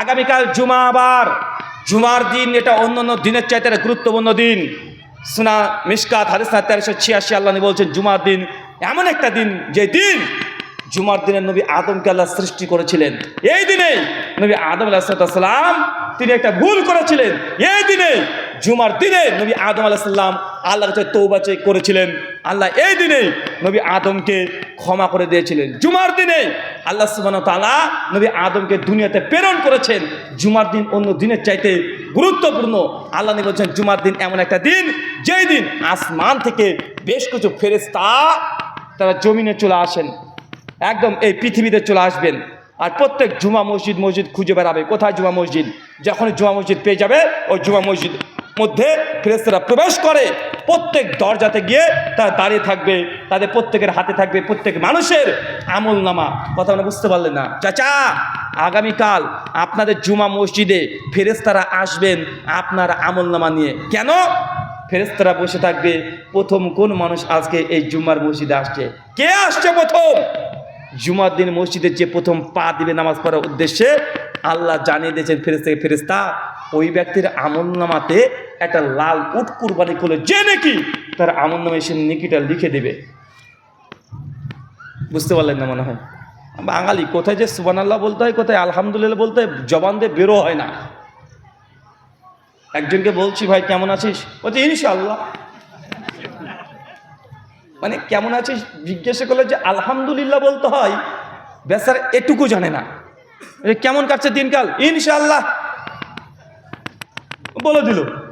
আগামীকাল জুমা আবার। জুমার দিন এটা অন্য অন্য দিনের চাইতে গুরুত্বপূর্ণ দিন। সুনা মিসকাত হাদিসা তেরোশো ছিয়াশি, আল্লাহ বলছেন, জুমার দিন এমন একটা দিন যে দিন জুমার দিনে নবী আদমকে আল্লাহ সৃষ্টি করেছিলেন। এই দিনে নবী আদম আলাহিসাল্লাম তিনি একটা ভুল করেছিলেন। এই দিনে জুমার দিনে নবী আদম আলাহিসাল্লাম আল্লাহ কাছে তৌবা করেছিলেন। আল্লাহ এই দিনে নবী আদমকে ক্ষমা করে দিয়েছিলেন। জুমার দিনে আল্লাহ সুবান তালা নবী আদমকে দুনিয়াতে প্রেরণ করেছেন। জুমার দিন অন্য দিনের চাইতে গুরুত্বপূর্ণ। আল্লাহ নবী বলছেন, জুমার দিন এমন একটা দিন, যেই দিন আসমান থেকে বেশ কিছু ফেরেস্তা তারা জমিনে চলে আসেন। একদম এই পৃথিবীতে চলে আসবেন। আর প্রত্যেক জুমা মসজিদ মসজিদ খুঁজে বেড়াবে। কোথায় জুমা মসজিদ? যখন জুমা মসজিদ পেয়ে যাবে, ওই জুমা মসজিদ মধ্যে ফেরেস্তারা প্রবেশ করে, প্রত্যেক দরজাতে গিয়ে তারা দাঁড়িয়ে থাকবে, তাদের প্রত্যেকের হাতে থাকবে প্রত্যেক মানুষের আমল নামা। কথা মানে বুঝতে পারলেন না? চাচা, আগামীকাল আপনাদের জুমা মসজিদে ফেরেস্তারা আসবেন আপনার আমল নামা নিয়ে। কেন? ফেরেস্তারা বসে থাকবে, প্রথম কোন মানুষ আজকে এই জুম্মার মসজিদে আসছে? কে আসছে প্রথম? জুমার দিন মসজিদে যে প্রথম পা দিবে নামাজ পড়ার উদ্দেশ্যে আল্লাহ জানিয়ে দিয়েছেন ফেরেস্তাকে ফেরেস্তা, ওই ব্যক্তির আমল নামাতে একটা লাল উট কুরবানি করলে যে নাকি, তার আমল নামে নিকিটা লিখে দেবে। বুঝতে পারলেন না মনে হয়? বাঙালি কোথায় যে সুবান আল্লাহ বলতে হয়, কোথায় আলহামদুলিল্লাহ বলতে হয়, জবান দিয়ে বেরো হয় না। একজনকে বলছি, ভাই, কেমন আছিস? বলছে, ইনশাআল্লাহ। মানে কেমন আছিস? জিজ্ঞাসা করলে যে, আলহামদুলিল্লাহ বলতে হয়। বেচার এটুকু জানে না। কেমন কাটছে দিনকাল? ইনশাআল্লাহ। বলে দিল।